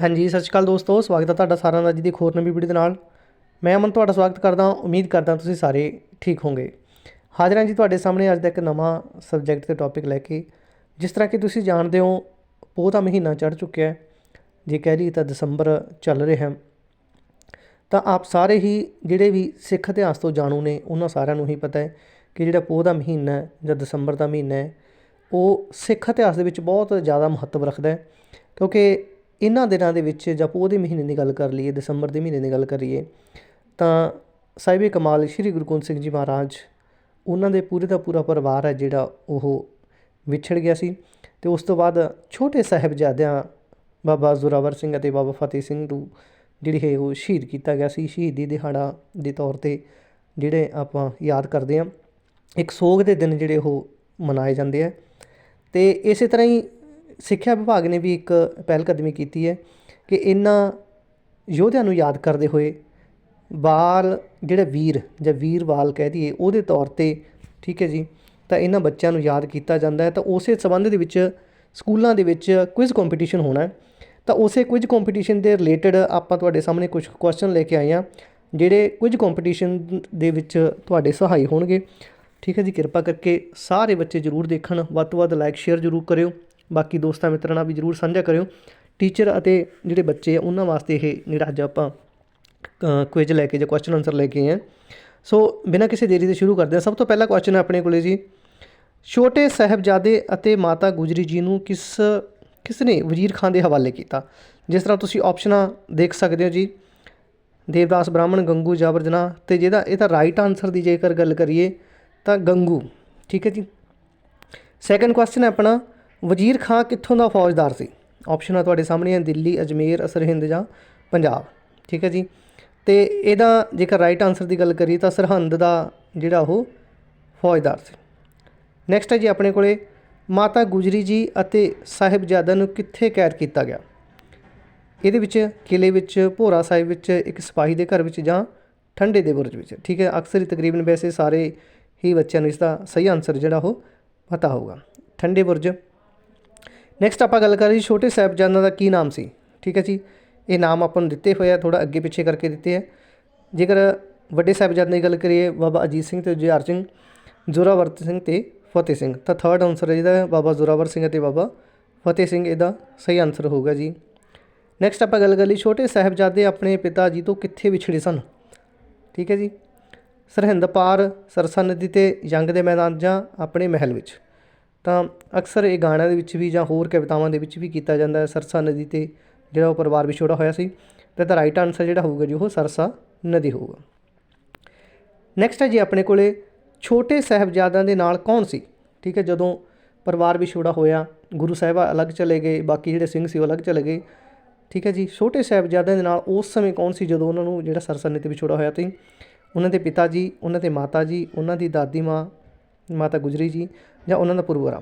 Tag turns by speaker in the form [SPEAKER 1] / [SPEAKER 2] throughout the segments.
[SPEAKER 1] ਹਾਂਜੀ, ਸਤਿ ਸ਼੍ਰੀ ਅਕਾਲ ਦੋਸਤੋ, ਸਵਾਗਤ ਹੈ ਤੁਹਾਡਾ ਸਾਰਿਆਂ ਦਾ ਅੱਜ ਦੀ ਇੱਕ ਹੋਰ ਨਵੀਂ ਵੀਡੀਓ ਦੇ ਨਾਲ। ਮੈਂ ਅਮਨ, ਤੁਹਾਡਾ ਸਵਾਗਤ ਕਰਦਾ ਉਮੀਦ ਕਰਦਾ ਤੁਸੀਂ ਸਾਰੇ ਠੀਕ ਹੋਵੋਗੇ। ਹਾਜ਼ਰ ਹਾਂ ਜੀ ਤੁਹਾਡੇ ਸਾਹਮਣੇ ਅੱਜ ਦਾ ਇੱਕ ਨਵਾਂ ਸਬਜੈਕਟ ਤੇ ਟੌਪਿਕ ਲੈ ਕੇ। ਜਿਸ ਤਰ੍ਹਾਂ ਕਿ ਤੁਸੀਂ ਜਾਣਦੇ ਹੋ, ਪੋਹ ਦਾ ਮਹੀਨਾ ਚੜ੍ਹ ਚੁੱਕਿਆ ਹੈ। ਜੇ ਕਹਿ ਲਈਏ ਤਾਂ ਦਸੰਬਰ ਚੱਲ ਰਿਹਾ ਹੈ। ਤਾਂ ਆਪ ਸਾਰੇ ਹੀ ਜਿਹੜੇ ਵੀ ਸਿੱਖ ਇਤਿਹਾਸ ਤੋਂ ਜਾਣੂ ਨੇ, ਉਹਨਾਂ ਸਾਰਿਆਂ ਨੂੰ ਹੀ ਪਤਾ ਹੈ ਕਿ ਜਿਹੜਾ ਪੋਹ ਦਾ ਮਹੀਨਾ ਹੈ ਜਾਂ ਦਸੰਬਰ ਦਾ ਮਹੀਨਾ ਹੈ, ਉਹ ਸਿੱਖ ਇਤਿਹਾਸ ਦੇ ਵਿੱਚ ਬਹੁਤ ਜ਼ਿਆਦਾ ਮਹੱਤਵ ਰੱਖਦਾ ਹੈ। ਕਿਉਂਕਿ ਇਹਨਾਂ ਦਿਨਾਂ ਦੇ ਵਿੱਚ ਜਾਂ ਪੋਹ ਦੇ ਮਹੀਨੇ ਦੀ ਗੱਲ ਕਰ ਲਈਏ, ਦਸੰਬਰ ਦੇ ਮਹੀਨੇ ਦੀ ਗੱਲ ਕਰੀਏ ਤਾਂ ਸਾਹਿਬ ਕਮਾਲ ਸ੍ਰੀ ਗੁਰੂ ਗੋਬਿੰਦ ਸਿੰਘ ਜੀ ਮਹਾਰਾਜ, ਉਹਨਾਂ ਦੇ ਪੂਰੇ ਦਾ ਪੂਰਾ ਪਰਿਵਾਰ ਹੈ ਜਿਹੜਾ ਉਹ ਵਿਛੜ ਗਿਆ ਸੀ ਤੇ ਉਸ ਤੋਂ ਬਾਅਦ ਛੋਟੇ ਸਾਹਿਬਜ਼ਾਦਿਆਂ ਬਾਬਾ ਜ਼ੋਰਾਵਰ ਸਿੰਘ ਅਤੇ ਬਾਬਾ ਫਤਿਹ ਸਿੰਘ ਨੂੰ ਜਿਹੜੀ ਹੈ ਉਹ ਸ਼ਹੀਦ ਕੀਤਾ ਗਿਆ ਸੀ। ਸ਼ਹੀਦੀ ਦਿਹਾੜਾ ਦੇ ਤੌਰ ਤੇ ਜਿਹੜੇ ਆਪਾਂ ਯਾਦ ਕਰਦੇ ਹਾਂ, ਇੱਕ ਸੋਗ ਦੇ ਦਿਨ ਜਿਹੜੇ ਉਹ ਮਨਾਏ ਜਾਂਦੇ ਆ। ਤੇ ਇਸੇ ਤਰ੍ਹਾਂ ਹੀ ਸਿੱਖਿਆ ਵਿਭਾਗ ਨੇ ਵੀ ਇੱਕ ਪਹਿਲਕਦਮੀ ਕੀਤੀ ਹੈ ਕਿ ਇਹਨਾਂ ਯੋਧਿਆਂ ਨੂੰ ਯਾਦ ਕਰਦੇ ਹੋਏ ਬਾਲ ਜਿਹੜੇ ਵੀਰ, ਜਾਂ ਵੀਰ ਬਾਲ ਕਹਿ ਦਈਏ, ਉਹਦੇ ਤੌਰ ਤੇ, ਠੀਕ ਹੈ ਜੀ, ਤਾਂ ਇਹਨਾਂ ਬੱਚਿਆਂ ਨੂੰ ਯਾਦ ਕੀਤਾ ਜਾਂਦਾ ਹੈ। ਤਾਂ ਉਸੇ ਸੰਬੰਧ ਦੇ ਵਿੱਚ ਸਕੂਲਾਂ ਦੇ ਵਿੱਚ ਕੁਇਜ਼ ਕੰਪੀਟੀਸ਼ਨ ਹੋਣਾ ਤਾਂ ਉਸੇ ਕੁਇਜ਼ ਕੰਪੀਟੀਸ਼ਨ ਦੇ ਰਿਲੇਟਡ ਆਪਾਂ ਤੁਹਾਡੇ ਸਾਹਮਣੇ ਕੁਝ ਕੁਐਸਚਨ ਲੈ ਕੇ ਆਏ ਹਾਂ, ਜਿਹੜੇ ਕੁਇਜ਼ ਕੰਪੀਟੀਸ਼ਨ ਦੇ ਵਿੱਚ ਤੁਹਾਡੇ ਸਹਾਈ ਹੋਣਗੇ। ਠੀਕ ਹੈ ਜੀ, ਕਿਰਪਾ ਕਰਕੇ ਸਾਰੇ ਬੱਚੇ ਜ਼ਰੂਰ ਦੇਖਣ। ਵੱਧ ਤੋਂ ਵੱਧ ਲਾਈਕ ਸ਼ੇਅਰ ਜ਼ਰੂਰ ਕਰਿਓ। ਬਾਕੀ ਦੋਸਤਾਂ ਮਿੱਤਰਾਂ ਨਾਲ ਵੀ ਜ਼ਰੂਰ ਸਾਂਝਾ ਕਰਿਓ। ਟੀਚਰ ਅਤੇ ਜਿਹੜੇ ਬੱਚੇ ਆ, ਉਹਨਾਂ ਵਾਸਤੇ ਇਹ ਜਿਹੜਾ ਅੱਜ ਆਪਾਂ ਕੁਇਜ਼ ਲੈ ਕੇ ਜਾਂ ਕੁਐਸਚਨ ਆਨਸਰ ਲੈ ਕੇ ਆਏ ਸੋ ਬਿਨਾਂ ਕਿਸੇ ਦੇਰੀ ਦੇ ਸ਼ੁਰੂ ਕਰਦੇ ਹਾਂ। ਸਭ ਤੋਂ ਪਹਿਲਾ ਕੁਐਸਚਨ ਹੈ ਆਪਣੇ ਕੋਲੇ ਜੀ। ਛੋਟੇ ਸਾਹਿਬਜ਼ਾਦੇ ਅਤੇ ਮਾਤਾ ਗੁਜਰੀ ਜੀ ਨੂੰ ਕਿਸ ਕਿਸ ਨੇ ਵਜ਼ੀਰ ਖਾਨ ਦੇ ਹਵਾਲੇ ਕੀਤਾ? ਜਿਸ ਤਰ੍ਹਾਂ ਤੁਸੀਂ ਆਪਸ਼ਨਾਂ ਦੇਖ ਸਕਦੇ ਹੋ ਜੀ। ਦੇਵਦਾਸ ਬ੍ਰਾਹਮਣ, ਗੰਗੂ ਜਾਬਰ ਜਨਾ ਤੇ ਜਿਹਦਾ ਇਹਦਾ ਰਾਈਟ ਆਨਸਰ ਦੀ ਜੇਕਰ ਗੱਲ ਕਰੀਏ ਤਾਂ ਗੰਗੂ। ਠੀਕ ਹੈ ਜੀ। ਸੈਕੰਡ ਕੁਐਸਚਨ ਹੈ ਆਪਣਾ। ਵਜ਼ੀਰ ਖਾਂ ਕਿੱਥੋਂ ਦਾ ਫੌਜਦਾਰ ਸੀ? ਆਪਸ਼ਨਾਂ ਤੁਹਾਡੇ ਸਾਹਮਣੇ ਹੈ ਦਿੱਲੀ, ਅਜਮੇਰ ਸਰਹਿੰਦ ਜਾਂ ਪੰਜਾਬ। ਠੀਕ ਹੈ ਜੀ? ਤੇ ਇਹਦਾ ਜੇਕਰ ਰਾਈਟ ਆਨਸਰ ਦੀ ਗੱਲ ਕਰੀਏ ਤਾਂ ਸਰਹੰਦ ਦਾ ਜਿਹੜਾ ਉਹ ਫੌਜਦਾਰ ਸੀ। ਨੈਕਸਟ ਹੈ ਜੀ ਆਪਣੇ ਕੋਲੇ, ਮਾਤਾ ਗੁਜਰੀ ਜੀ ਅਤੇ ਸਾਹਿਬਜ਼ਾਦਾ ਨੂੰ ਕਿੱਥੇ ਕੈਦ ਕੀਤਾ ਗਿਆ? ਇਹਦੇ ਵਿੱਚ ਕਿਲੇ ਵਿੱਚ, ਭੋਰਾ ਸਾਹਿਬ ਵਿੱਚ, ਇੱਕ ਸਿਪਾਹੀ ਦੇ ਘਰ ਵਿੱਚ ਜਾਂ ਠੰਡੇ ਦੇ ਬੁਰਜ ਵਿੱਚ। ਠੀਕ ਹੈ, ਅਕਸਰ ਹੀ ਤਕਰੀਬਨ ਵੈਸੇ ਸਾਰੇ ਹੀ ਬੱਚਿਆਂ ਨੂੰ ਇਸ ਦਾ ਸਹੀ ਆਨਸਰ ਜਿਹੜਾ ਉਹ ਪਤਾ ਹੋਊਗਾ। ਠੰਡੇ ਬੁਰਜ ਨੈਕਸਟ ਆਪਾਂ ਗੱਲ ਕਰੀਏ ਛੋਟੇ ਸਾਹਿਬਜ਼ਾਦਿਆਂ ਦਾ ਕੀ ਨਾਮ ਸੀ? ਠੀਕ ਹੈ ਜੀ। ਇਹ ਨਾਮ ਆਪਾਂ ਨੂੰ ਦਿੱਤੇ ਹੋਏ ਆ ਥੋੜਾ ਅੱਗੇ ਪਿੱਛੇ ਕਰਕੇ ਦਿੱਤੇ ਆ। ਜੇਕਰ ਵੱਡੇ ਸਾਹਿਬਜ਼ਾਦਿਆਂ ਦੀ ਗੱਲ ਕਰੀਏ, ਬਾਬਾ ਅਜੀਤ ਸਿੰਘ ਤੇ ਜੁਝਾਰ ਸਿੰਘ ਜ਼ੋਰਾਵਰ ਸਿੰਘ ਤੇ ਫਤਿਹ ਸਿੰਘ। ਤਾਂ ਥਰਡ ਆਨਸਰ ਹੈ ਜਿਹਦਾ ਬਾਬਾ ਜ਼ੋਰਾਵਰ ਸਿੰਘ ਅਤੇ ਬਾਬਾ ਫਤਿਹ ਸਿੰਘ, ਇਹਦਾ ਸਹੀ ਆਨਸਰ ਹੋਊਗਾ ਜੀ। ਨੈਕਸਟ ਆਪਾਂ ਗੱਲ ਕਰ ਲਈ ਛੋਟੇ ਸਾਹਿਬਜ਼ਾਦੇ ਆਪਣੇ ਪਿਤਾ ਜੀ ਤੋਂ ਕਿੱਥੇ ਵਿਛੜੇ ਸਨ? ਠੀਕ ਹੈ ਜੀ। ਸਰਹਿੰਦ ਪਾਰ, ਸਰਸਾ ਨਦੀ ਤੇ ਜੰਗ ਦੇ ਮੈਦਾਨ ਜਾਂ ਆਪਣੇ ਮਹਿਲ ਵਿੱਚ। ਤਾਂ ਅਕਸਰ ਇਹ ਗਾਣਿਆਂ ਦੇ ਵਿੱਚ ਵੀ ਜਾਂ ਹੋਰ ਕਵਿਤਾਵਾਂ ਦੇ ਵਿੱਚ ਵੀ ਕੀਤਾ ਜਾਂਦਾ ਹੈ। ਸਰਸਾ ਨਦੀ ਤੇ ਜਿਹੜਾ ਉਹ ਪਰਿਵਾਰ ਵਿਛੋੜਾ ਹੋਇਆ ਸੀ ਤੇ ਇਹਦਾ ਰਾਈਟ ਆਨਸਰ ਜਿਹੜਾ ਹੋਊਗਾ ਜੀ ਉਹ ਸਰਸਾ ਨਦੀ ਹੋਊਗਾ। ਨੈਕਸਟ ਹੈ ਜੀ ਆਪਣੇ ਕੋਲੇ ਛੋਟੇ ਸਾਹਿਬਜ਼ਾਦਿਆਂ ਦੇ ਨਾਲ ਕੌਣ ਸੀ? ਠੀਕ ਹੈ, ਜਦੋਂ ਪਰਿਵਾਰ ਵਿਛੋੜਾ ਹੋਇਆ, ਗੁਰੂ ਸਾਹਿਬਾ ਅਲੱਗ ਚਲੇ ਗਏ, ਬਾਕੀ ਜਿਹੜੇ ਸਿੰਘ ਸੀ ਉਹ ਅਲੱਗ ਚਲੇ ਗਏ। ਠੀਕ ਹੈ ਜੀ, ਛੋਟੇ ਸਾਹਿਬਜ਼ਾਦਿਆਂ ਦੇ ਨਾਲ ਉਸ ਸਮੇਂ ਕੌਣ ਸੀ ਜਦੋਂ ਉਹਨਾਂ ਨੂੰ ਜਿਹੜਾ ਸਰਸਾ ਨਦੀ ਤੇ ਵਿਛੋੜਾ ਹੋਇਆ ਸੀ? ਉਹਨਾਂ ਦੇ ਪਿਤਾ ਜੀ, ਉਹਨਾਂ ਦੇ ਮਾਤਾ ਜੀ, ਉਹਨਾਂ ਦੀ ਦਾਦੀ ਮਾਂ ਮਾਤਾ ਗੁਜਰੀ ਜੀ ਜਾਂ ਉਹਨਾਂ ਦਾ ਪੂਰਾ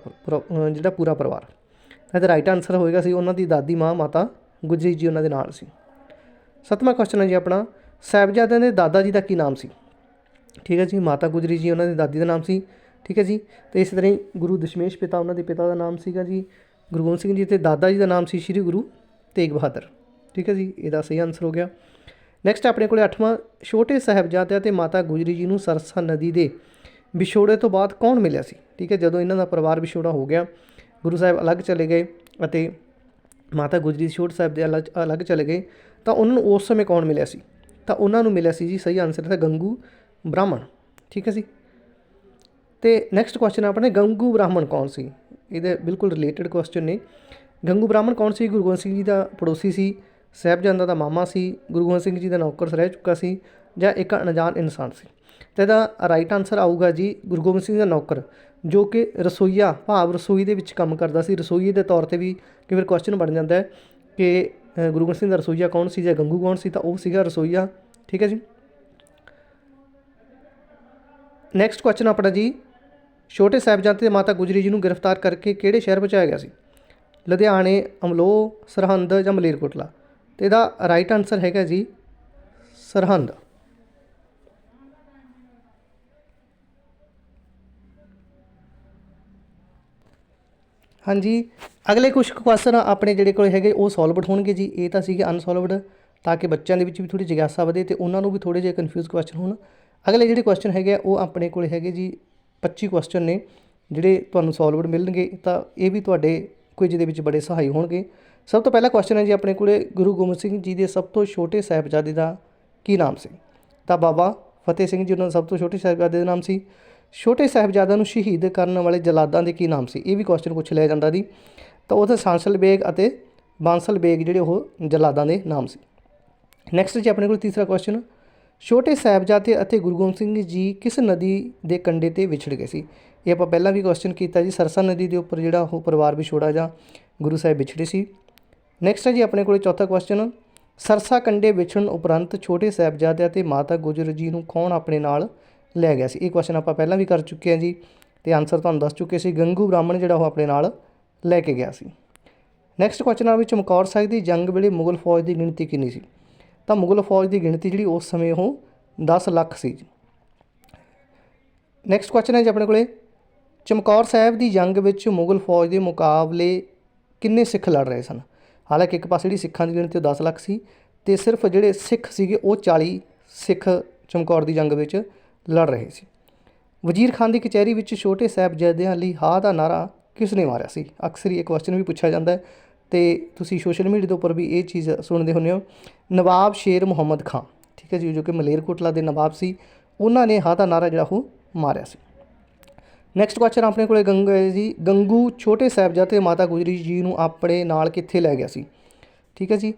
[SPEAKER 1] ਜਿਹੜਾ ਪੂਰਾ ਪਰਿਵਾਰ। ਇਹਦਾ ਰਾਈਟ ਆਨਸਰ ਹੋਏਗਾ ਸੀ ਉਹਨਾਂ ਦੀ ਦਾਦੀ ਮਾਂ ਮਾਤਾ ਗੁਜਰੀ ਜੀ ਉਹਨਾਂ ਦੇ ਨਾਲ ਸੀ। ਸਤਵਾਂ ਕੁਐਸਚਨ ਹੈ ਜੀ ਆਪਣਾ, ਸਾਹਿਬਜ਼ਾਦਿਆਂ ਦੇ ਦਾਦਾ ਜੀ ਦਾ ਕੀ ਨਾਮ ਸੀ? ਠੀਕ ਹੈ ਜੀ, ਮਾਤਾ ਗੁਜਰੀ ਜੀ ਉਹਨਾਂ ਦੀ ਦਾਦੀ ਦਾ ਨਾਮ ਸੀ। ਠੀਕ ਹੈ ਜੀ, ਤੇ ਇਸੇ ਤਰ੍ਹਾਂ ਹੀ ਗੁਰੂ ਦਸ਼ਮੇਸ਼ ਪਿਤਾ ਉਹਨਾਂ ਦੇ ਪਿਤਾ ਦਾ ਨਾਮ ਸੀਗਾ ਜੀ। ਗੁਰੂ ਗੋਬਿੰਦ ਸਿੰਘ ਜੀ ਤੇ ਦਾਦਾ ਜੀ ਦਾ ਨਾਮ ਸੀ ਸ੍ਰੀ ਗੁਰੂ ਤੇਗ ਬਹਾਦਰ। ਠੀਕ ਹੈ ਜੀ, ਇਹਦਾ ਸਹੀ ਆਨਸਰ ਹੋ ਗਿਆ। ਨੈਕਸਟ ਆਪਣੇ ਕੋਲੇ 8ਵਾਂ ਛੋਟੇ ਸਾਹਿਬਜ਼ਾਦਿਆਂ ਤੇ ਮਾਤਾ ਗੁਜਰੀ ਜੀ ਨੂੰ ਸਰਸਾ ਨਦੀ ਦੇ ਵਿਛੋੜੇ ਤੋਂ ਬਾਅਦ ਕੌਣ ਮਿਲਿਆ ਸੀ? ਠੀਕ ਹੈ, ਜਦੋਂ ਇਹਨਾਂ ਦਾ ਪਰਿਵਾਰ ਵਿਛੋੜਾ ਹੋ ਗਿਆ, ਗੁਰੂ ਸਾਹਿਬ ਅਲੱਗ ਚਲੇ ਗਏ ਅਤੇ ਮਾਤਾ ਗੁਜਰੀ ਛੋਟ ਸਾਹਿਬ ਦੇ ਅਲੱਗ ਅਲੱਗ ਚਲੇ ਗਏ, ਤਾਂ ਉਹਨਾਂ ਨੂੰ ਉਸ ਸਮੇਂ ਕੌਣ ਮਿਲਿਆ ਸੀ? ਤਾਂ ਉਹਨਾਂ ਨੂੰ ਮਿਲਿਆ ਸੀ ਜੀ, ਸਹੀ ਆਨਸਰ ਹੈ ਗੰਗੂ ਬ੍ਰਾਹਮਣ। ਠੀਕ ਹੈ ਜੀ? ਤੇ ਨੈਕਸਟ ਕੁਐਸਚਨ ਆਪਣੇ, ਗੰਗੂ ਬ੍ਰਾਹਮਣ ਕੌਣ ਸੀ? ਇਹਦੇ ਬਿਲਕੁਲ ਰਿਲੇਟਡ ਕੁਐਸਚਨ ਨੇ। ਗੰਗੂ ਬ੍ਰਾਹਮਣ ਕੌਣ ਸੀ? ਗੁਰੂ ਗੋਬਿੰਦ ਸਿੰਘ ਜੀ ਦਾ ਪੜੋਸੀ ਸੀ, ਸਾਹਿਬਜ਼ਾਦਾ ਦਾ ਮਾਮਾ ਸੀ, ਗੁਰੂ ਗੋਬਿੰਦ ਸਿੰਘ ਜੀ ਦਾ ਨੌਕਰ ਰਹਿ ਚੁੱਕਾ ਸੀ, ਜਾਂ ਇੱਕ ਅਣਜਾਣ ਇਨਸਾਨ ਸੀ? ਤੇ ਇਹਦਾ ਰਾਈਟ ਆਨਸਰ ਆਊਗਾ ਜੀ ਗੁਰੂ ਗੋਬਿੰਦ ਸਿੰਘ ਦਾ ਨੌਕਰ, ਜੋ ਕਿ ਰਸੋਈਆ, ਭਾਵ ਰਸੋਈ ਦੇ ਵਿੱਚ ਕੰਮ ਕਰਦਾ ਸੀ। ਰਸੋਈਏ ਦੇ ਤੌਰ ਤੇ ਵੀ ਕਈ ਵਾਰ ਕੁਐਸਚਨ ਬਣ ਜਾਂਦਾ ਹੈ ਕਿ ਗੁਰੂ ਗੋਬਿੰਦ ਸਿੰਘ ਦਾ ਰਸੋਈਆ ਕੌਣ ਸੀ ਜਾਂ ਗੰਗੂ ਕੌਣ ਸੀ, ਤਾਂ ਉਹ ਸੀਗਾ ਰਸੋਈਆ। ਠੀਕ ਹੈ ਜੀ? ਨੈਕਸਟ ਕੁਐਸਚਨ ਆਪਣਾ ਜੀ, ਛੋਟੇ ਸਾਹਿਬਜ਼ਾਦੇ ਤੇ ਮਾਤਾ ਗੁਜਰੀ ਜੀ ਨੂੰ ਗ੍ਰਿਫਤਾਰ ਕਰਕੇ ਕਿਹੜੇ ਸ਼ਹਿਰ ਪਹੁੰਚਾਇਆ ਗਿਆ ਸੀ? ਲੁਧਿਆਣੇ ਅਮਲੋ ਸਰਹੰਦ ਜਾਂ ਮਲੇਰਕੋਟਲਾ? ਤੇ ਇਹਦਾ ਰਾਈਟ ਆਨਸਰ ਹੈਗਾ ਜੀ ਸਰਹੰਦ। ਹਾਂਜੀ। ਅਗਲੇ ਕੁਝ ਕੁਐਸਚਨ ਆਪਣੇ ਜਿਹੜੇ ਕੋਲ ਹੈਗੇ ਉਹ ਸੋਲਵਡ ਹੋਣਗੇ ਜੀ। ਇਹ ਤਾਂ ਸੀਗੇ ਅਨਸੋਲਵਡ ਤਾਂ ਕਿ ਬੱਚਿਆਂ ਦੇ ਵਿੱਚ ਵੀ ਥੋੜੀ ਜਿਗਿਆਸਾ ਵਧੇ ਤੇ ਉਹਨਾਂ ਨੂੰ ਵੀ ਥੋੜੇ ਜਿਹੇ ਕਨਫਿਊਜ਼ ਕੁਐਸਚਨ ਹੋਣ। ਅਗਲੇ ਜਿਹੜੇ ਕੁਐਸਚਨ ਹੈਗੇ ਆ, ਉਹ ਆਪਣੇ ਕੋਲ ਹੈਗੇ ਜੀ 25 ਕੁਐਸਚਨ ਨੇ ਜਿਹੜੇ ਤੁਹਾਨੂੰ ਸੋਲਵਡ ਮਿਲਣਗੇ। ਤਾਂ ਇਹ ਵੀ ਤੁਹਾਡੇ ਕੁਇਜ਼ ਦੇ ਵਿੱਚ ਬੜੇ ਸਹਾਈ ਹੋਣਗੇ। ਸਭ ਤੋਂ ਪਹਿਲਾ ਕੁਐਸਚਨ ਹੈ ਜੀ ਆਪਣੇ ਕੋਲੇ ਗੁਰੂ ਗੋਬਿੰਦ ਸਿੰਘ ਜੀ ਦੇ ਸਭ ਤੋਂ ਛੋਟੇ ਸਾਹਿਬਜ਼ਾਦੇ ਦਾ ਕੀ ਨਾਮ ਸੀ? ਤਾਂ ਬਾਬਾ ਫਤਿਹ ਸਿੰਘ ਜੀ ਉਹਨਾਂ ਦਾ ਸਭ ਤੋਂ ਛੋਟੇ ਸਾਹਿਬਜ਼ਾਦੇ ਦਾ ਨਾਮ ਸੀ। ਛੋਟੇ ਸਾਹਿਬਜ਼ਾਦਿਆਂ ਨੂੰ ਸ਼ਹੀਦ ਕਰਨ ਵਾਲੇ ਜਲਾਦਾਂ ਦੇ ਕੀ ਨਾਮ ਸੀ? ਇਹ ਵੀ ਕੁਐਸਚਨ ਪੁੱਛ ਲਿਆ ਜਾਂਦਾ ਦੀ ਤਾਂ ਉਹਦੇ ਸਾਂਸਲ ਬੇਗ ਅਤੇ ਬਾਂਸਲ ਬੇਗ ਜਿਹੜੇ ਉਹ ਜਲਾਦਾਂ ਦੇ ਨਾਮ ਸੀ। ਨੈਕਸਟ ਜੀ ਆਪਣੇ ਕੋਲ ਤੀਸਰਾ ਕੁਐਸਚਨ ਛੋਟੇ ਸਾਹਿਬਜ਼ਾਦੇ ਅਤੇ ਗੁਰੂ ਗੋਬਿੰਦ ਸਿੰਘ ਜੀ ਕਿਸ ਨਦੀ ਦੇ ਕੰਢੇ ਤੇ ਵਿਛੜ ਗਏ ਸੀ? ਇਹ ਆਪਾਂ ਪਹਿਲਾਂ ਵੀ ਕੁਐਸਚਨ ਕੀਤਾ ਜੀ, ਸਰਸਾ ਨਦੀ ਦੇ ਉੱਪਰ ਜਿਹੜਾ ਉਹ ਪਰਿਵਾਰ ਵਿਛੋੜਾ ਜਾਂ ਗੁਰੂ ਸਾਹਿਬ ਵਿਛੜੇ ਸੀ। ਨੈਕਸਟ ਹੈ ਜੀ ਆਪਣੇ ਕੋਲ ਚੌਥਾ ਕੁਐਸਚਨ ਸਰਸਾ ਕੰਢੇ ਵਿਛੜਨ ਉਪਰੰਤ ਛੋਟੇ ਸਾਹਿਬਜ਼ਾਦੇ ਅਤੇ ਮਾਤਾ ਗੁਜਰ ਜੀ ਨੂੰ ਕੌਣ ਆਪਣੇ ਨਾਲ ਲੈ ਗਿਆ ਸੀ। ਇਹ ਕੁਐਸਚਨ ਆਪਾਂ ਪਹਿਲਾਂ ਵੀ ਕਰ ਚੁੱਕੇ ਹਾਂ ਜੀ ਤੇ ਆਨਸਰ ਤੁਹਾਨੂੰ ਦੱਸ ਚੁੱਕੇ ਸੀ। ਗੰਗੂ ਬ੍ਰਾਹਮਣ ਜਿਹੜਾ ਉਹ ਆਪਣੇ ਨਾਲ ਲੈ ਕੇ ਗਿਆ ਸੀ। ਨੈਕਸਟ ਕੁਐਸਚਨ ਆ ਵੀ ਚਮਕੌਰ ਸਾਹਿਬ ਦੀ ਜੰਗ ਵੇਲੇ ਮੁਗਲ ਫੌਜ ਦੀ ਗਿਣਤੀ ਕਿੰਨੀ ਸੀ? ਤਾਂ ਮੁਗਲ ਫੌਜ ਦੀ ਗਿਣਤੀ ਜਿਹੜੀ ਉਸ ਸਮੇਂ ਉਹ 10 ਲੱਖ ਸੀ ਜੀ। ਨੈਕਸਟ ਕੁਐਸਚਨ ਹੈ ਜੀ ਆਪਣੇ ਕੋਲੇ। ਚਮਕੌਰ ਸਾਹਿਬ ਦੀ ਜੰਗ ਵਿੱਚ ਮੁਗਲ ਫੌਜ ਦੇ ਮੁਕਾਬਲੇ ਕਿੰਨੇ ਸਿੱਖ ਲੜ ਰਹੇ ਸਨ? ਹਾਲਾਂਕਿ ਇੱਕ ਪਾਸੇ ਜਿਹੜੀ ਸਿੱਖਾਂ ਦੀ ਗਿਣਤੀ ਉਹ 10 ਲੱਖ ਸੀ ਤੇ ਸਿਰਫ ਜਿਹੜੇ ਸਿੱਖ ਸੀਗੇ ਉਹ 40 ਸਿੱਖ ਚਮਕੌਰ ਦੀ ਜੰਗ ਵਿੱਚ ਲੜ ਰਹੇ ਸੀ। ਵਜ਼ੀਰ ਖਾਨ ਦੀ ਕਚਹਿਰੀ ਵਿੱਚ ਛੋਟੇ ਸਾਹਿਬਜ਼ਾਦਿਆਂ ਲਈ ਹਾਂ ਦਾ ਨਾਰਾ ਕਿਸ ਨੇ ਮਾਰਿਆ ਸੀ? ਅਕਸਰ ਹੀ ਇਹ ਕੁਐਸਚਨ ਵੀ ਪੁੱਛਿਆ ਜਾਂਦਾ ਹੈ ਤੇ ਤੁਸੀਂ ਸੋਸ਼ਲ ਮੀਡੀਆ ਦੇ ਉੱਪਰ ਵੀ ਇਹ ਚੀਜ਼ ਸੁਣਦੇ ਹੁੰਦੇ ਹੋ। ਨਵਾਬ ਸ਼ੇਰ ਮੁਹੰਮਦ ਖਾਨ, ਠੀਕ ਹੈ ਜੀ, ਜੋ ਕਿ ਮਲੇਰਕੋਟਲਾ ਦੇ ਨਵਾਬ ਸੀ, ਉਹਨਾਂ ਨੇ ਹਾਂ ਦਾ ਨਾਰਾ ਜਿਹੜਾ ਉਹ ਮਾਰਿਆ ਸੀ। ਨੈਕਸਟ ਕੁਐਸਚਨ ਆਪਣੇ ਕੋਲੇ ਗੰਗ ਹੈ ਜੀ, ਗੰਗੂ ਛੋਟੇ ਸਾਹਿਬਜ਼ਾਦੇ ਮਾਤਾ ਗੁਜਰੀ ਜੀ ਨੂੰ ਆਪਣੇ ਨਾਲ ਕਿੱਥੇ ਲੈ ਗਿਆ ਸੀ? ਠੀਕ ਹੈ ਜੀ,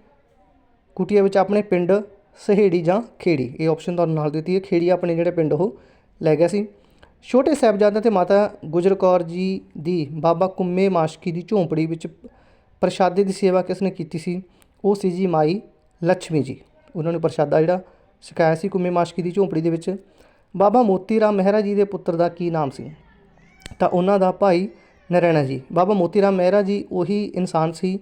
[SPEAKER 1] ਕੁਟੀਆ ਵਿੱਚ ਆਪਣੇ ਪਿੰਡ ਸਹੇੜੀ ਜਾਂ ਖੇੜੀ, ਇਹ ਆਪਸ਼ਨ ਤੁਹਾਨੂੰ ਨਾਲ ਦਿੱਤੀ ਹੈ। ਖੇੜੀ ਆਪਣੇ ਜਿਹੜੇ ਪਿੰਡ ਉਹ ਲੈ ਗਿਆ ਸੀ। ਛੋਟੇ ਸਾਹਿਬਜ਼ਾਦਿਆਂ ਤੇ ਮਾਤਾ ਗੁਜਰ ਕੌਰ ਜੀ ਦੀ ਬਾਬਾ ਕੁੰਮੇ ਮਾਸ਼ਕੀ ਦੀ ਝੌਂਪੜੀ ਵਿੱਚ ਪ੍ਰਸ਼ਾਦੇ ਦੀ ਸੇਵਾ ਕਿਸ ਨੇ ਕੀਤੀ ਸੀ? ਉਹ ਸੀ ਜੀ ਮਾਈ ਲక్ష్ਮੀ ਜੀ। ਉਹਨਾਂ ਨੇ ਪ੍ਰਸ਼ਾਦਾ ਜਿਹੜਾ ਸਿਖਾਇਆ ਸੀ ਕੁੰਮੇ ਮਾਸ਼ਕੀ ਦੀ ਝੌਂਪੜੀ ਦੇ ਵਿੱਚ। ਬਾਬਾ ਮੋਤੀ ਰਾਮ ਮਹਿਰਾ ਜੀ ਦੇ ਪੁੱਤਰ ਦਾ ਕੀ ਨਾਮ ਸੀ? ਤਾਂ ਉਹਨਾਂ ਦਾ ਭਾਈ ਨਰੈਣਾ ਜੀ। ਬਾਬਾ ਮੋਤੀ ਰਾਮ ਮਹਿਰਾ ਜੀ ਉਹੀ ਇਨਸਾਨ ਸੀ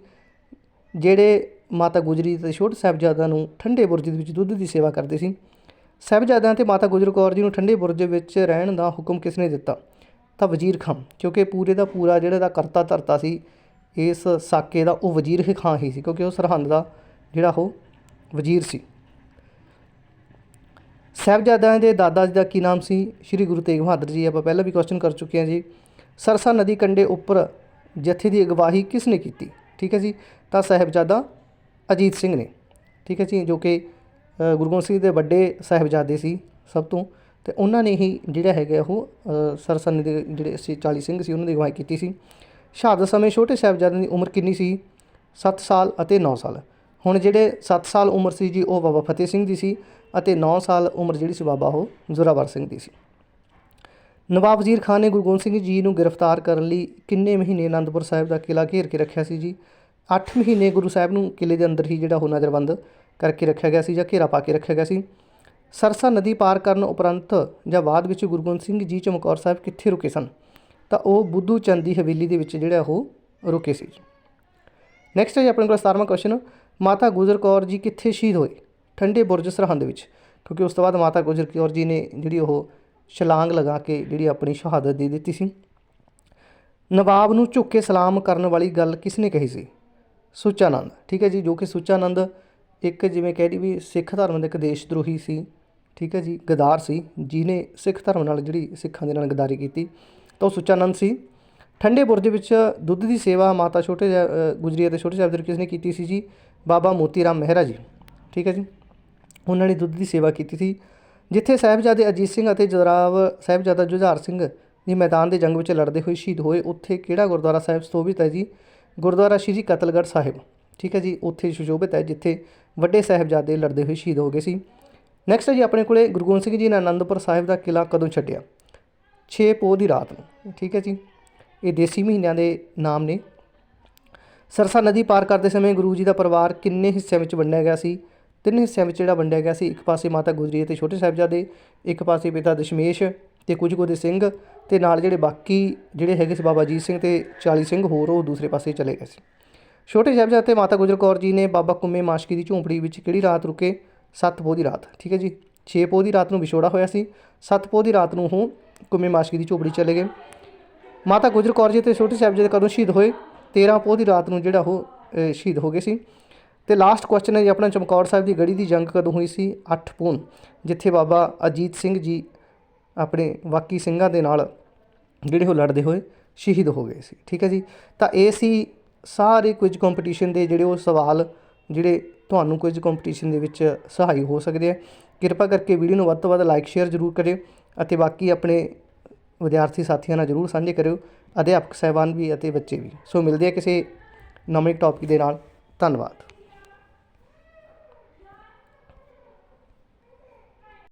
[SPEAKER 1] ਜਿਹੜੇ ਮਾਤਾ ਗੁਜਰੀ ਤੇ ਛੋਟੇ ਸਾਹਿਬਜ਼ਾਦਿਆਂ ਨੂੰ ਠੰਡੇ ਬੁਰਜ ਦੇ ਵਿੱਚ ਦੁੱਧ ਦੀ ਸੇਵਾ ਕਰਦੇ ਸੀ। ਸਾਹਿਬਜ਼ਾਦਿਆਂ ਤੇ ਮਾਤਾ ਗੁਜਰ ਕੌਰ ਜੀ ਨੂੰ ਠੰਡੇ ਬੁਰਜ ਵਿੱਚ ਰਹਿਣ ਦਾ ਹੁਕਮ ਕਿਸ ਨੇ ਦਿੱਤਾ? ਤਾਂ ਵਜ਼ੀਰ ਖਾਂ, ਕਿਉਂਕਿ ਪੂਰੇ ਦਾ ਪੂਰਾ ਜਿਹੜਾ ਦਾ ਕਰਤਾ ਧਰਤਾ ਸੀ, ਇਸ ਸਾਕੇ ਦਾ ਉਹ ਵਜ਼ੀਰ ਹੀ ਖਾਨ ਹੀ ਸੀ, ਕਿਉਂਕਿ ਉਹ ਸਰਹੰਦ ਦਾ ਜਿਹੜਾ ਉਹ ਵਜ਼ੀਰ ਸੀ। ਸਾਹਿਬਜ਼ਾਦਿਆਂ ਦੇ ਦਾਦਾ ਜੀ ਦਾ ਕੀ ਨਾਮ ਸੀ? ਸ੍ਰੀ ਗੁਰੂ ਤੇਗ ਬਹਾਦਰ ਜੀ, ਆਪਾਂ ਪਹਿਲਾਂ ਵੀ ਕੁਐਸਚਨ ਕਰ ਚੁੱਕੇ ਹਾਂ ਜੀ। ਸਰਸਾ ਨਦੀ ਕੰਢੇ ਉੱਪਰ ਜਥੇ ਦੀ ਅਗਵਾਹੀ ਕਿਸ ਨੇ ਕੀਤੀ? ਠੀਕ ਹੈ ਜੀ। ਤਾਂ ਸਾਹਿਬਜ਼ਾਦਾ ਅਜੀਤ ਸਿੰਘ ਨੇ ਠੀਕ ਹੈ ਜੀ ਜੋ ਕਿ ਗੁਰੂ ਗੋਬਿੰਦ ਸਿੰਘ ਦੇ ਵੱਡੇ ਸਾਹਿਬਜ਼ਾਦੇ ਸੀ ਸਭ ਤੋਂ ਅਤੇ ਉਹਨਾਂ ਨੇ ਹੀ ਜਿਹੜਾ ਹੈਗਾ ਉਹ ਅ, ਦੇ ਜਿਹੜੇ ਸੀ 40 ਸਿੰਘ ਸੀ ਉਹਨਾਂ ਦੀ ਅਗਵਾਈ ਕੀਤੀ ਸੀ। ਸ਼ਹਾਦਤ ਸਮੇਂ ਛੋਟੇ ਸਾਹਿਬਜ਼ਾਦਿਆਂ ਦੀ ਉਮਰ ਕਿੰਨੀ ਸੀ? 7 ਸਾਲ ਅਤੇ 9 ਸਾਲ। ਹੁਣ ਜਿਹੜੇ 7 ਸਾਲ ਉਮਰ ਸੀ ਜੀ ਉਹ ਬਾਬਾ ਫਤਿਹ ਸਿੰਘ ਦੀ ਸੀ ਅਤੇ 9 ਸਾਲ ਉਮਰ ਜਿਹੜੀ ਸੀ ਬਾਬਾ ਉਹ ਜ਼ੋਰਾਵਰ ਸਿੰਘ ਦੀ ਸੀ। ਨਵਾਬ ਵਜ਼ੀਰ ਖਾਨ ਨੇ ਗੁਰੂ ਗੋਬਿੰਦ ਸਿੰਘ ਜੀ ਨੂੰ ਗ੍ਰਿਫਤਾਰ ਕਰਨ ਲਈ ਕਿੰਨੇ ਮਹੀਨੇ ਅਨੰਦਪੁਰ ਸਾਹਿਬ ਦਾ ਕਿਲਾ ਘੇਰ ਕੇ ਰੱਖਿਆ ਸੀ ਜੀ? 8 ਮਹੀਨੇ ਗੁਰੂ ਸਾਹਿਬ ਨੂੰ ਕਿਲੇ ਦੇ ਅੰਦਰ ਹੀ ਜਿਹੜਾ ਉਹ ਨਜ਼ਰਬੰਦ ਕਰਕੇ ਰੱਖਿਆ ਗਿਆ ਸੀ ਜਾਂ ਘੇਰਾ ਪਾ ਕੇ ਰੱਖਿਆ ਗਿਆ ਸੀ। ਸਰਸਾ ਨਦੀ ਪਾਰ ਕਰਨ ਉਪਰੰਤ ਜਾਂ ਬਾਅਦ ਵਿੱਚ ਗੁਰੂ ਗੋਬਿੰਦ ਸਿੰਘ ਜੀ ਚਮਕੌਰ ਸਾਹਿਬ ਕਿੱਥੇ ਰੁਕੇ ਸਨ, ਤਾਂ ਉਹ ਬੁੱਧੂ ਚੰਦ ਦੀ ਹਵੇਲੀ ਦੇ ਵਿੱਚ ਜਿਹੜਾ ਉਹ ਰੁਕੇ ਸੀ। ਨੈਕਸਟ ਹੈ ਜੀ ਆਪਣੇ ਕੋਲ 17ਵਾਂ ਕੁਐਸਚਨ ਮਾਤਾ ਗੁਜਰ ਕੌਰ ਜੀ ਕਿੱਥੇ ਸ਼ਹੀਦ ਹੋਏ? ਠੰਡੇ ਬੁਰਜ ਸਰਹੰਦ ਵਿੱਚ, ਕਿਉਂਕਿ ਉਸ ਤੋਂ ਬਾਅਦ ਮਾਤਾ ਗੁਜਰ ਕੌਰ ਜੀ ਨੇ ਜਿਹੜੀ ਉਹ ਛਲਾਂਗ ਲਗਾ ਕੇ ਜਿਹੜੀ ਆਪਣੀ ਸ਼ਹਾਦਤ ਦੇ ਦਿੱਤੀ ਸੀ। ਨਵਾਬ ਨੂੰ ਝੁੱਕ ਕੇ ਸਲਾਮ ਕਰਨ ਵਾਲੀ ਗੱਲ ਕਿਸ ਨੇ ਕਹੀ ਸੀ? ਸੁਚਾਨੰਦ ਠੀਕ ਹੈ ਜੀ ਜੋ ਕਿ ਸੁਚਾਨੰਦ ਇੱਕ ਜਿਵੇਂ ਕਹਿ ਦੀ ਵੀ ਸਿੱਖ ਧਰਮ ਦਾ ਇੱਕ ਦੇਸ਼ ਦਰੋਹੀ ਸੀ ਠੀਕ ਹੈ ਜੀ ਗਦਾਰ ਸੀ ਜਿਹਨੇ ਸਿੱਖ ਧਰਮ ਨਾਲ ਜਿਹੜੀ ਸਿੱਖਾਂ ਦੇ ਨਾਲ ਗਦਾਰੀ ਕੀਤੀ ਤਾਂ ਉਹ ਸੁਚਾਨੰਦ ਸੀ। ਠੰਡੇ ਬੁਰਜ ਵਿੱਚ ਦੁੱਧ ਦੀ ਸੇਵਾ ਮਾਤਾ ਛੋਟੇ ਸਾਹਿਬ- ਅ, ਗੁਜਰੀ ਅਤੇ ਛੋਟੇ ਸਾਹਿਬ ਕਿਸ ਨੇ ਕੀਤੀ ਸੀ ਜੀ? ਬਾਬਾ ਮੋਤੀ ਰਾਮ ਮਹਿਰਾ ਜੀ ਠੀਕ ਹੈ ਜੀ। ਉਹਨਾਂ ਨੇ ਦੁੱਧ ਦੀ ਸੇਵਾ ਕੀਤੀ ਸੀ ਜਿੱਥੇ ਸਾਹਿਬਜ਼ਾਦੇ ਅਜੀਤ ਸਿੰਘ ਅਤੇ ਜਦਰਾਵ ਸਾਹਿਬਜ਼ਾਦਾ ਜੁਝਾਰ ਸਿੰਘ ਜੀ ਮੈਦਾਨ ਦੇ ਜੰਗ ਵਿੱਚ ਲੜਦੇ ਹੋਏ ਸ਼ਹੀਦ ਹੋਏ ਉੱਥੇ ਕਿਹੜਾ ਗੁਰਦੁਆਰਾ ਸਾਹਿਬ ਸਥੋਭਿਤ ਹੈ ਜੀ? ਗੁਰਦੁਆਰਾ ਸ਼੍ਰੀ ਕਤਲਗੜ੍ਹ ਸਾਹਿਬ। ਠੀਕ ਹੈ ਜੀ, ਉੱਥੇ ਸੁਸ਼ੋਭਿਤ ਹੈ, ਜਿੱਥੇ ਵੱਡੇ ਸਾਹਿਬਜ਼ਾਦੇ ਲੜਦੇ ਹੋਏ ਸ਼ਹੀਦ ਹੋ ਗਏ ਸੀ। ਨੈਕਸਟ ਹੈ ਜੀ, ਆਪਣੇ ਕੋਲੇ ਗੁਰੂ ਗੋਬਿੰਦ ਸਿੰਘ ਜੀ ਨੇ ਆਨੰਦਪੁਰ ਸਾਹਿਬ ਦਾ ਕਿਲਾ ਕਦੋਂ ਛੱਡਿਆ? 6 ਪੋਹ ਦੀ ਰਾਤ ਨੂੰ। ਠੀਕ ਹੈ ਜੀ, ਇਹ ਦੇਸੀ ਮਹੀਨਿਆਂ ਦੇ ਨਾਮ ਨੇ। ਸਰਸਾ ਨਦੀ ਪਾਰ ਕਰਦੇ ਸਮੇਂ ਗੁਰੂ ਜੀ ਦਾ ਪਰਿਵਾਰ ਕਿੰਨੇ ਹਿੱਸਿਆਂ ਵਿੱਚ ਵੰਡਿਆ ਗਿਆ ਸੀ? ਤਿੰਨ ਹਿੱਸਿਆਂ ਵਿੱਚ ਜਿਹੜਾ ਵੰਡਿਆ ਗਿਆ ਸੀ, ਇੱਕ ਪਾਸੇ ਮਾਤਾ ਗੁਜਰੀ ਅਤੇ ਛੋਟੇ ਸਾਹਿਬਜ਼ਾਦੇ, ਇੱਕ ਪਾਸੇ ਪਿਤਾ ਦਸ਼ਮੇਸ਼। ਅਤੇ ਕੁਝ ਕੁ ਦੇ ਸਿੰਘ ਅਤੇ ਨਾਲ ਜਿਹੜੇ ਬਾਕੀ ਜਿਹੜੇ ਹੈਗੇ ਸੀ ਬਾਬਾ ਅਜੀਤ ਸਿੰਘ ਅਤੇ ਚਾਲੀ ਸਿੰਘ, ਹੋਰ ਉਹ ਦੂਸਰੇ ਪਾਸੇ ਚਲੇ ਗਏ ਸੀ। ਛੋਟੇ ਸਾਹਿਬਜ਼ਾਦੇ ਅਤੇ ਮਾਤਾ ਗੁਜਰ ਕੌਰ ਜੀ ਨੇ ਬਾਬਾ ਕੁੰਮੇ ਮਾਸ਼ਕੀ ਦੀ ਝੂੰਪੜੀ ਵਿੱਚ ਕਿਹੜੀ ਰਾਤ ਰੁਕੇ? ਸੱਤ ਪੋਹ ਦੀ ਰਾਤ, ਠੀਕ ਹੈ ਜੀ? 6 ਪੋਹ ਦੀ ਰਾਤ ਨੂੰ ਵਿਛੋੜਾ ਹੋਇਆ ਸੀ, ਸੱਤ ਪੋਹ ਦੀ ਰਾਤ ਨੂੰ ਉਹ ਕੁੰਮੇ ਮਾਸ਼ਕੀ ਦੀ ਝੂੰਪੜੀ ਚਲੇ ਗਏ। ਮਾਤਾ ਗੁਜਰ ਕੌਰ ਜੀ ਤੇ ਛੋਟੇ ਸਾਹਿਬਜ਼ਾਦੇ ਕਦੋਂ ਸ਼ਹੀਦ ਹੋਏ? 13 ਪੋਹ ਦੀ ਰਾਤ ਨੂੰ ਜਿਹੜਾ ਉਹ ਸ਼ਹੀਦ ਹੋ ਗਏ ਸੀ। ਤੇ ਲਾਸਟ ਕੁਐਸਚਨ ਹੈ ਜੀ, ਆਪਣਾ ਚਮਕੌਰ ਸਾਹਿਬ ਦੀ ਗੜੀ ਦੀ ਜੰਗ ਕਦੋਂ ਹੋਈ ਸੀ? 8 ਪੂਨ ਜਿੱਥੇ ਬਾਬਾ ਅਜੀਤ ਸਿੰਘ ਜੀ ਆਪਣੇ ਬਾਕੀ ਸਿੰਘਾਂ ਦੇ ਨਾਲ ਜਿਹੜੇ ਉਹ ਲੜਦੇ ਹੋਏ ਸ਼ਹੀਦ ਹੋ ਗਏ ਸੀ। ਠੀਕ ਹੈ ਜੀ? ਤਾਂ ਇਹ ਸੀ ਸਾਰੇ ਕੁਝ ਕੰਪੀਟੀਸ਼ਨ ਦੇ ਜਿਹੜੇ ਉਹ ਸਵਾਲ, ਜਿਹੜੇ ਤੁਹਾਨੂੰ ਕੁਝ ਕੰਪੀਟੀਸ਼ਨ ਦੇ ਵਿੱਚ ਸਹਾਈ ਹੋ ਸਕਦੇ ਆ। ਕਿਰਪਾ ਕਰਕੇ ਵੀਡੀਓ ਨੂੰ ਵੱਧ ਤੋਂ ਵੱਧ ਲਾਈਕ ਸ਼ੇਅਰ ਜ਼ਰੂਰ ਕਰਿਓ ਅਤੇ ਬਾਕੀ ਆਪਣੇ ਵਿਦਿਆਰਥੀ ਸਾਥੀਆਂ ਨਾਲ ਜ਼ਰੂਰ ਸਾਂਝੇ ਕਰਿਓ। ਅਧਿਆਪਕ, ਸਹਿਬਾਨ ਵੀ ਅਤੇ ਬੱਚੇ ਵੀ। ਸੋ ਮਿਲਦੇ ਆ ਕਿਸੇ ਨਵੇਂ ਟੌਪਿਕ ਦੇ ਨਾਲ। ਧੰਨਵਾਦ।